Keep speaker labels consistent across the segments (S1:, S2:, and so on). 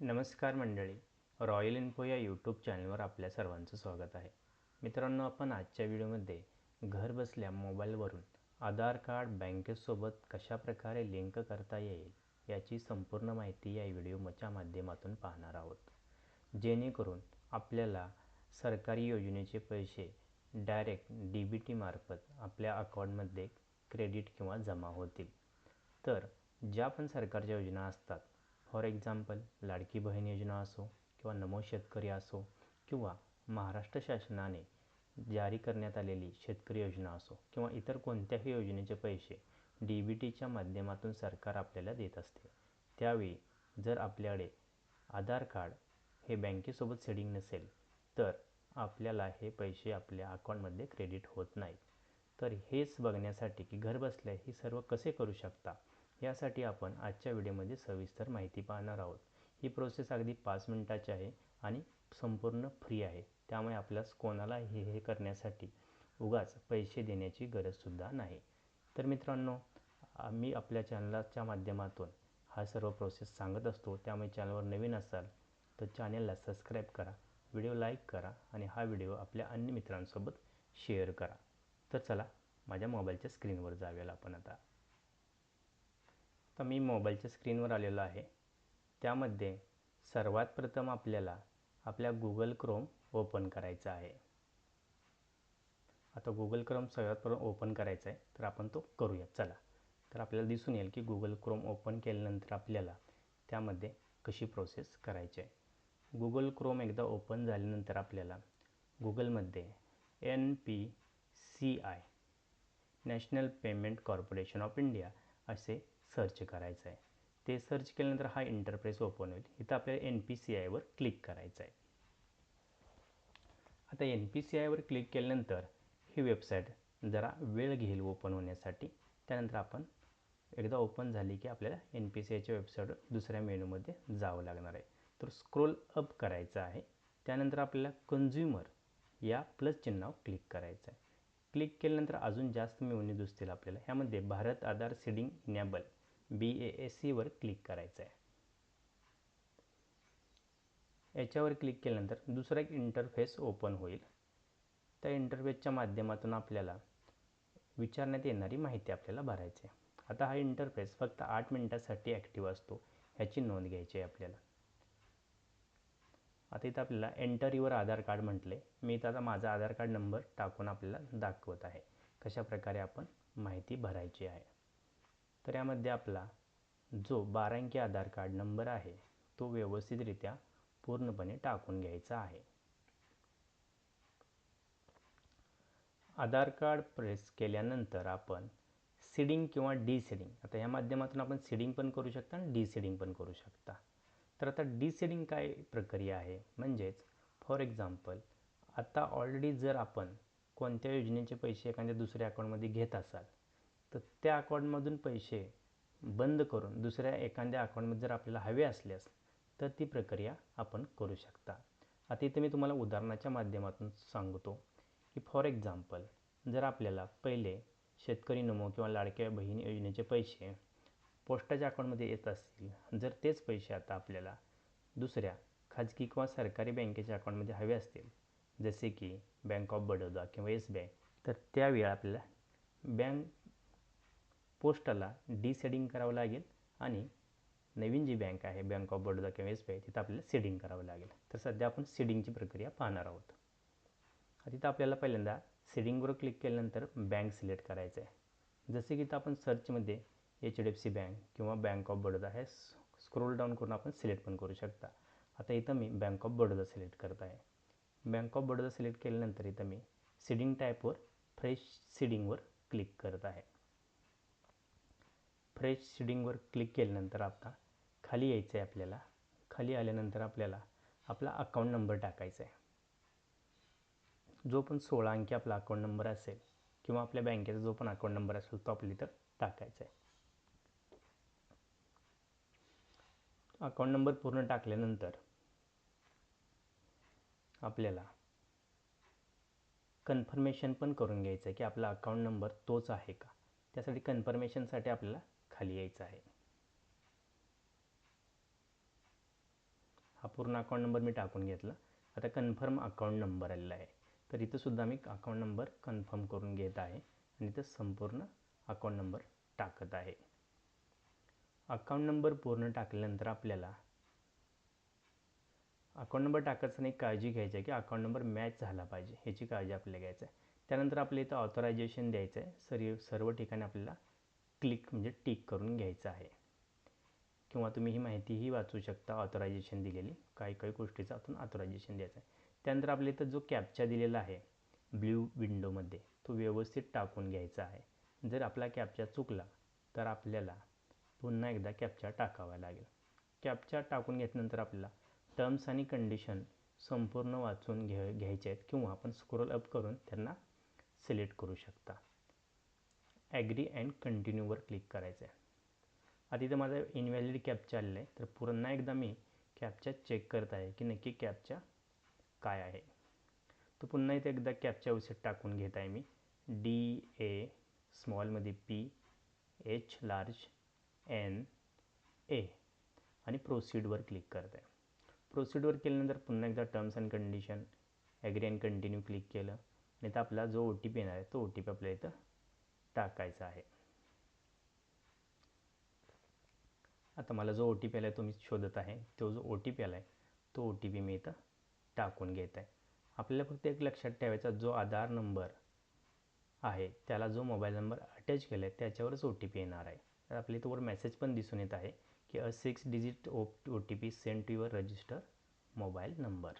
S1: नमस्कार मंडळी. Royal info या यूट्यूब चॅनलवर आपल्या सर्वांचं स्वागत आहे. मित्रांनो आपण आजच्या व्हिडिओमध्ये घर बसल्या मोबाईलवरून आधार कार्ड बँकेसोबत कशाप्रकारे लिंक करता येईल याची संपूर्ण माहिती या व्हिडिओच्या माध्यमातून पाहणार आहोत. जेणेकरून आपल्याला सरकारी योजनेचे पैसे डायरेक्ट डी बी टीमार्फत आपल्या अकाउंटमध्ये क्रेडिट किंवा जमा होतील. तर ज्या पण सरकारच्या योजना असतात फॉर एक्झाम्पल लाडकी बहीण योजना असो किंवा नमो शेतकरी असो किंवा महाराष्ट्र शासनाने जारी करण्यात आलेली शेतकरी योजना असो किंवा इतर कोणत्याही योजनेचे पैसे डी बी टीच्या माध्यमातून सरकार आपल्याला देत असते. त्यावेळी जर आपल्याकडे आधार कार्ड हे बँकेसोबत सेडिंग नसेल तर आपल्याला हे पैसे आपल्या अकाउंटमध्ये क्रेडिट होत नाहीत. तर हेच बघण्यासाठी की घरबसल्या ही सर्व कसे करू शकता? यासाठी आपण आजच्या व्हिडिओमध्ये सविस्तर माहिती पाहणार आहोत. ही प्रोसेस अगदी पाच मिनटाची आहे आणि संपूर्ण फ्री आहे. त्यामुळे आपल्यास कोणाला हे हे करण्यासाठी उगाच पैसे देण्याची गरजसुद्धा नाही. तर मित्रांनो मी आपल्या चॅनलाच्या माध्यमातून हा सर्व प्रोसेस सांगत असतो. त्यामुळे चॅनलवर नवीन असाल तर चॅनलला सबस्क्राईब करा व्हिडिओ लाईक करा आणि हा व्हिडिओ आपल्या अन्य मित्रांसोबत शेअर करा. तर चला माझ्या मोबाईलच्या स्क्रीनवर जाऊया आपण आता. तर मी मोबाईलच्या स्क्रीनवर आलेलो आहे. त्यामध्ये सर्वात प्रथम आपल्याला आपल्या गुगल क्रोम ओपन करायचा आहे. आता गुगल क्रोम सर्वात प्रथम ओपन करायचा आहे तर आपण तो करूया. चला. तर आपल्याला दिसून येईल की गुगल क्रोम ओपन केल्यानंतर आपल्याला त्यामध्ये कशी प्रोसेस करायची आहे? गुगल क्रोम एकदा ओपन झाल्यानंतर आपल्याला गुगलमध्ये N P C I national payment corporation of India असे सर्च करायचं आहे. ते सर्च केल्यानंतर हा इंटरप्रेस ओपन होईल. इथं आपल्याला एन पी सी आयवर क्लिक करायचं आहे. आता एन पी सी आयवर क्लिक केल्यानंतर ही वेबसाईट जरा वेळ घेईल ओपन होण्यासाठी. त्यानंतर आपण एकदा ओपन झाली की आपल्याला एन पी सी आयच्या वेबसाईटवर दुसऱ्या मेनूमध्ये जावं लागणार आहे. तर स्क्रोल अप करायचं आहे. त्यानंतर आपल्याला कन्झ्युमर या प्लस चिन्हावर क्लिक करायचं आहे. क्लिक केल्यानंतर अजून जास्त मेनू दिसतील आपल्याला. ह्यामध्ये Bharat Aadhaar seeding enable B A S सीवर क्लिक करायचं आहे याच्यावर क्लिक केल्यानंतर दुसरा एक इंटरफेस ओपन होईल. त्या इंटरफेसच्या माध्यमातून आपल्याला विचारण्यात येणारी माहिती आपल्याला भरायची आहे. आता हा इंटरफेस फक्त आठ मिनटासाठी ॲक्टिव्ह असतो ह्याची नोंद घ्यायची आहे आपल्याला. आता इथं आपल्याला एंटर युअर आधार कार्ड म्हटले. मी इथं आता माझा आधार कार्ड नंबर टाकून आपल्याला दाखवत आहे. कशा प्रकारे आपण माहिती भरायची आहे. तर यामध्ये आपला जो बारांकी आधार कार्ड नंबर आहे तो व्यवस्थितरित्या पूर्णपणे टाकून घ्यायचा आहे. आधार कार्ड प्रेस केल्यानंतर आपण सिडिंग किंवा डी सिडिंग आता या माध्यमातून आपण सिडिंग पण करू शकता आणि डी सिडिंग पण करू शकता. तर आता डी सिडिंग काय प्रक्रिया आहे? म्हणजेच फॉर एक्झाम्पल आता ऑलरेडी जर आपण कोणत्या योजनेचे पैसे एखाद्या दुसऱ्या अकाउंटमध्ये घेत असाल तर त्या अकाउंटमधून पैसे बंद करून दुसऱ्या एखाद्या अकाउंटमध्ये जर आपल्याला हवे असल्यास तर ती प्रक्रिया आपण करू शकता. आता इथे मी तुम्हाला उदाहरणाच्या माध्यमातून सांगतो की फॉर एक्झाम्पल जर आपल्याला पहिले शेतकरी नमो किंवा लाडक्या बहीण योजनेचे पैसे पोस्टाच्या अकाउंटमध्ये येत असतील जर तेच पैसे आता आपल्याला दुसऱ्या खाजगी किंवा सरकारी बँकेच्या अकाउंटमध्ये हवे असतील जसे की बँक ऑफ बडोदा किंवा येस बँक तर त्यावेळी आपल्याला बँक पोस्टाला डिसेडिंग करावं लागेल आणि नवीन जी बँक आहे बँक ऑफ बडोदा किंवा एस बी आय तिथं आपल्याला सेडिंग करावं लागेल. तर सध्या आपण सीडिंगची प्रक्रिया पाहणार आहोत. तिथं आपल्याला पहिल्यांदा सीडिंगवर क्लिक केल्यानंतर बँक सिलेक्ट करायचं आहे जसे की तर आपण सर्चमध्ये H D F C bank किंवा बँक ऑफ बडोदा हे स्क्रोल डाऊन करून आपण सिलेक्ट पण करू शकता. आता इथं मी बँक ऑफ बडोदा सिलेक्ट करत आहे. बँक ऑफ बडोदा सिलेक्ट केल्यानंतर इथं मी सीडिंग टाईपवर फ्रेश सीडिंगवर क्लिक करत आहे. फ्रेश सीडिंगवर क्लिक केल्यानंतर आता खाली यायचं आहे आपल्याला. खाली आल्यानंतर आपल्याला आपला अकाउंट नंबर टाकायचा आहे जो पण सोळा अंकी आपला अकाउंट नंबर असेल किंवा आपल्या बँकेचा जो पण अकाउंट नंबर असेल तो आपल्या इथं टाकायचा आहे अकाउंट नंबर पूर्ण टाकल्यानंतर आपल्याला कन्फर्मेशन पण करून घ्यायचं आहे की आपला अकाउंट नंबर तोच आहे का? त्यासाठी कन्फर्मेशनसाठी आपल्याला खाली यायचं आहे. हा पूर्ण अकाउंट नंबर मी टाकून घेतला. आता कन्फर्म अकाउंट नंबर आलेला आहे. तर इथं सुद्धा मी अकाउंट नंबर कन्फर्म करून घेत आहे आणि इथं संपूर्ण अकाउंट नंबर टाकत आहे. अकाउंट नंबर पूर्ण टाकल्यानंतर आपल्याला अकाउंट नंबर टाकायचं नाही काळजी घ्यायची आहे की अकाउंट नंबर मॅच झाला पाहिजे ह्याची काळजी आपल्याला घ्यायचं आहे. त्यानंतर आपल्या इथं ऑथरायझेशन द्यायचं आहे. सर्व सर्व ठिकाणी आपल्याला क्लिक म्हणजे टिक करून घ्यायचं आहे. किंवा तुम्ही ही माहितीही वाचू शकता ऑथरायझेशन दिलेली. काही काही गोष्टीचं आपण ऑथरायझेशन द्यायचं आहे. त्यानंतर आपल्या इथं जो कॅप्चा दिलेला आहे ब्ल्यू विंडोमध्ये तो व्यवस्थित टाकून घ्यायचा आहे. जर आपला कॅप्चा चुकला तर आपल्याला पुन्हा एकदा कॅप्चा टाकावा लागेल. कॅप्चा टाकून घेतल्यानंतर आपल्याला टर्म्स आणि कंडिशन संपूर्ण वाचून घ्या घ्यायचे आहेत. किंवा आपण स्क्रोल अप करून त्यांना सिलेक्ट करू शकता. ॲग्री अँड कंटिन्यूवर क्लिक करायचं आहे आता इथं माझं इनव्हॅलिड कॅपचा चाललं आहे तर पुन्हा एकदा मी कॅपचा चेक करत आहे की नक्की कॅपचा काय आहे. तो पुन्हा इथे एकदा कॅपच्या औषध टाकून घेत आहे मी. D A स्मॉलमध्ये P H large N A आणि प्रोसीडवर क्लिक करत आहे. प्रोसिडवर केल्यानंतर पुन्हा एकदा terms and condition agree and continue click केलं. नाही तर आपला जो ओ टी पी येणार आहे तो ओ टी पी आपल्या इथं टाकायचा आहे. आता मला जो ओ टी पी आला आहे तो मी शोधत आहे. तो जो ओ टी पी आला आहे तो ओ टी पी मी इथं टाकून घेत आहे. आपल्याला फक्त एक लक्षात ठेवायचा जो आधार नंबर आहे त्याला जो मोबाईल नंबर अटॅच केला आहे त्याच्यावरच ओ टी पी येणार आहे. तर आपल्या इथं वर मेसेज पण दिसून येत आहे की a six digit O O T P send to your register mobile number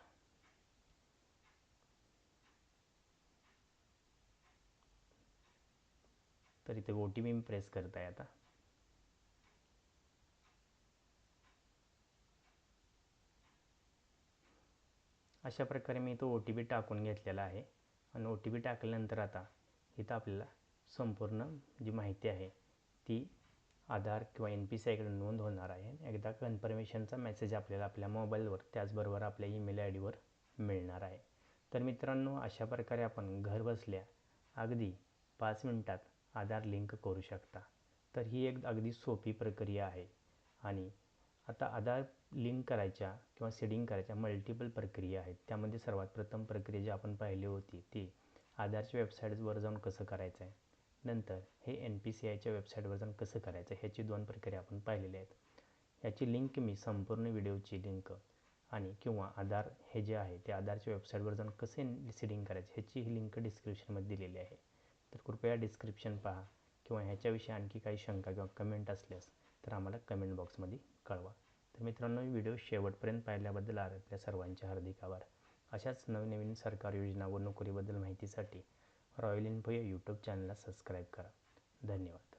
S1: तर इथे ओ टी पी मी प्रेस करत आहे आता. अशा प्रकारे मी तो ओ टी पी टाकून घेतलेला आहे. आणि ओ टी पी टाकल्यानंतर आता इथं आपल्याला संपूर्ण जी माहिती आहे ती आधार किंवा एन पी सी आयकडे नोंद होणार आहे. एकदा कन्फर्मेशनचा मेसेज आपल्याला आपल्या मोबाईलवर त्याचबरोबर आपल्या ईमेल आय डीवर मिळणार आहे. तर मित्रांनो अशा प्रकारे आपण घर बसल्या अगदी पाच मिनटात आधार लिंक करू शकता. तर ही एक अगदी सोपी प्रक्रिया आहे. आणि आता आधार लिंक करायच्या किंवा सेडिंग करायच्या मल्टिपल प्रक्रिया आहेत. त्यामध्ये सर्वात प्रथम प्रक्रिया जी आपण पाहिली होती ती आधारच्या वेबसाईटवर जाऊन कसं करायचं आहे नंतर हे एन पी सी आयच्या वेबसाईटवर जाऊन कसं करायचं ह्याची दोन प्रक्रिया आपण पाहिलेल्या आहेत. याची लिंक मी संपूर्ण व्हिडिओची लिंक आणि किंवा आधार हे जे आहे ते आधारच्या वेबसाईटवर जाऊन कसे सिडिंग करायचे ह्याची ही लिंक डिस्क्रिप्शनमध्ये दिलेली आहे. तर कृपया डिस्क्रिप्शन पहा किंवा ह्याच्याविषयी आणखी काही शंका किंवा कमेंट असल्यास तर आम्हाला कमेंट बॉक्समध्ये कळवा. तर मित्रांनो व्हिडिओ शेवटपर्यंत पाहिल्याबद्दल आपल्या सर्वांचे हार्दिक आभार. अशाच नवनवीन सरकार योजना व नोकरीबद्दल माहितीसाठी रॉयल इन्फो या यूट्यूब चॅनलला सबस्क्राईब करा. धन्यवाद.